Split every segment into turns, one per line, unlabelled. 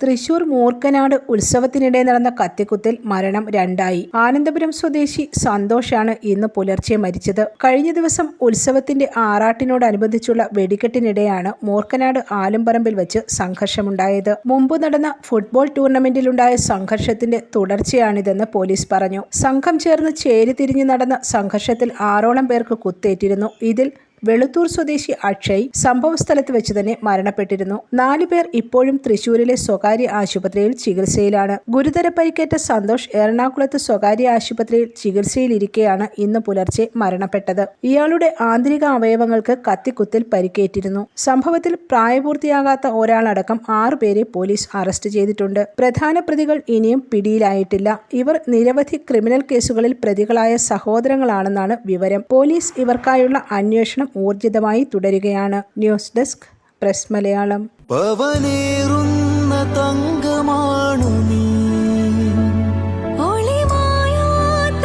തൃശൂർ മൂർക്കനാട് ഉത്സവത്തിനിടെ നടന്ന കത്തിക്കുത്തിൽ മരണം രണ്ടായി. ആനന്ദപുരം സ്വദേശി സന്തോഷാണ് ഇന്ന് പുലർച്ചെ മരിച്ചത്. കഴിഞ്ഞ ദിവസം ഉത്സവത്തിന്റെ ആറാട്ടിനോടനുബന്ധിച്ചുള്ള വെടിക്കെട്ടിനിടെയാണ് മൂർക്കനാട് ആലുംപറമ്പിൽ വെച്ച് സംഘർഷമുണ്ടായത്. മുമ്പ് നടന്ന ഫുട്ബോൾ ടൂർണമെന്റിലുണ്ടായ സംഘർഷത്തിന്റെ തുടർച്ചയാണിതെന്ന് പോലീസ് പറഞ്ഞു. സംഘം ചേർന്ന് ചേരിതിരിഞ്ഞ് നടന്ന സംഘർഷത്തിൽ ആറോളം പേർക്ക് കുത്തേറ്റിരുന്നു. ഇതിൽ വെളുത്തൂർ സ്വദേശി അക്ഷയ് സംഭവസ്ഥലത്ത് വെച്ച് തന്നെ മരണപ്പെട്ടിരുന്നു. നാലു പേർ ഇപ്പോഴും തൃശൂരിലെ സ്വകാര്യ ആശുപത്രിയിൽ ചികിത്സയിലാണ്. ഗുരുതര പരിക്കേറ്റ സന്തോഷ് എറണാകുളത്ത് സ്വകാര്യ ആശുപത്രിയിൽ ചികിത്സയിലിരിക്കെയാണ് ഇന്ന് പുലർച്ചെ മരണപ്പെട്ടത്. ഇയാളുടെ ആന്തരിക അവയവങ്ങൾക്ക് കത്തിക്കുത്തിൽ പരിക്കേറ്റിരുന്നു. സംഭവത്തിൽ പ്രായപൂർത്തിയാകാത്ത ഒരാളടക്കം ആറുപേരെ പോലീസ് അറസ്റ്റ് ചെയ്തിട്ടുണ്ട്. പ്രധാന പ്രതികൾ ഇനിയും പിടിയിലായിട്ടില്ല. ഇവർ നിരവധി ക്രിമിനൽ കേസുകളിൽ പ്രതികളായ സഹോദരങ്ങളാണെന്നാണ് വിവരം. പോലീസ് ഇവർക്കായുള്ള അന്വേഷണം ഊർജിതമായി തുടരുകയാണ് ന്യൂസ് ഡെസ്ക് പ്രസ് മലയാളം.
പവനേറുന്ന തങ്കമാണു നീ.
ഒളിമായാത്ത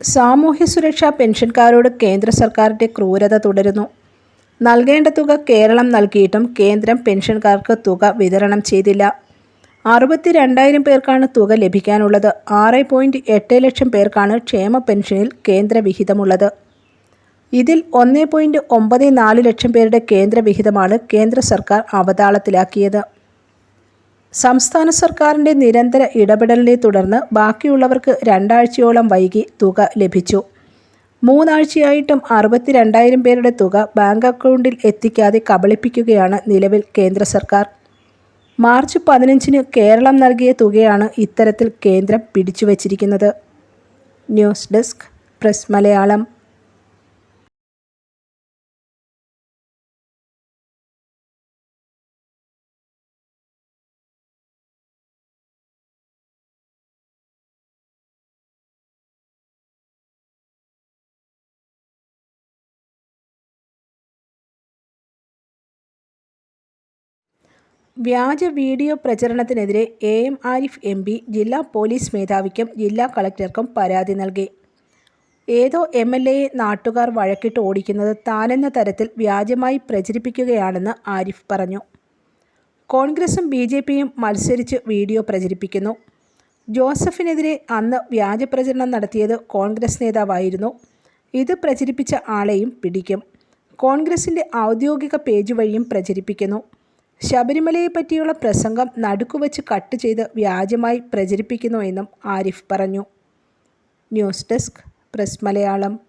സാമൂഹ്യ സുരക്ഷാ പെൻഷൻകാരോട് കേന്ദ്ര സർക്കാരിന്റെ ക്രൂരത തുടരുന്നു. നൽകേണ്ട തുക കേരളം നൽകിയിട്ടും കേന്ദ്രം പെൻഷൻകാർക്ക് തുക വിതരണം ചെയ്തില്ല. അറുപത്തി രണ്ടായിരം പേർക്കാണ് തുക ലഭിക്കാനുള്ളത്. ആറ് പോയിന്റ് എട്ട് ലക്ഷം പേർക്കാണ് ക്ഷേമ പെൻഷനിൽ കേന്ദ്ര വിഹിതമുള്ളത്. ഇതിൽ ഒന്ന് പോയിന്റ് ഒമ്പത് നാല് ലക്ഷം പേരുടെ കേന്ദ്ര വിഹിതമാണ് കേന്ദ്ര സർക്കാർ അവതാളത്തിലാക്കിയത്. സംസ്ഥാന സർക്കാരിന്റെ നിരന്തര ഇടപെടലിനെ തുടർന്ന് ബാക്കിയുള്ളവർക്ക് രണ്ടാഴ്ചയോളം വൈകി തുക ലഭിച്ചു. മൂന്നാഴ്ചയായിട്ടും അറുപത്തി രണ്ടായിരം പേരുടെ തുക ബാങ്ക് അക്കൗണ്ടിൽ എത്തിക്കാതെ കബളിപ്പിക്കുകയാണ് നിലവിൽ കേന്ദ്ര സർക്കാർ. മാർച്ച് പതിനഞ്ചിന് കേരളം നൽകിയ തുകയാണ് ഇത്തരത്തിൽ കേന്ദ്രം പിടിച്ചുവച്ചിരിക്കുന്നത്. News desk press Malayalam. വ്യാജ video പ്രചരണത്തിനെതിരെ A M Arif M P ജില്ലാ പോലീസ് മേധാവിക്കും ജില്ലാ കളക്ടർക്കും പരാതി നൽകി. ഏതോ എം എൽ എയെ നാട്ടുകാർ വഴക്കിട്ട് ഓടിക്കുന്നത് താനെന്ന തരത്തിൽ വ്യാജമായി പ്രചരിപ്പിക്കുകയാണെന്ന് ആരിഫ് പറഞ്ഞു. കോൺഗ്രസും ബി ജെ പിയും മത്സരിച്ച് വീഡിയോ പ്രചരിപ്പിക്കുന്നു. ജോസഫിനെതിരെ അന്ന് വ്യാജ പ്രചരണം നടത്തിയത് കോൺഗ്രസ് നേതാവായിരുന്നു. ഇത് പ്രചരിപ്പിച്ച ആളെയും പിടിക്കും. കോൺഗ്രസിന്റെ ഔദ്യോഗിക പേജ് വഴിയും പ്രചരിപ്പിക്കുന്നു. ശബരിമലയെ പറ്റിയുള്ള പ്രസംഗം നടുക്കുവച്ച് കട്ട് ചെയ്ത് വ്യാജമായി പ്രചരിപ്പിക്കുന്നു എന്നും ആരിഫ് പറഞ്ഞു. News desk press Malayalam.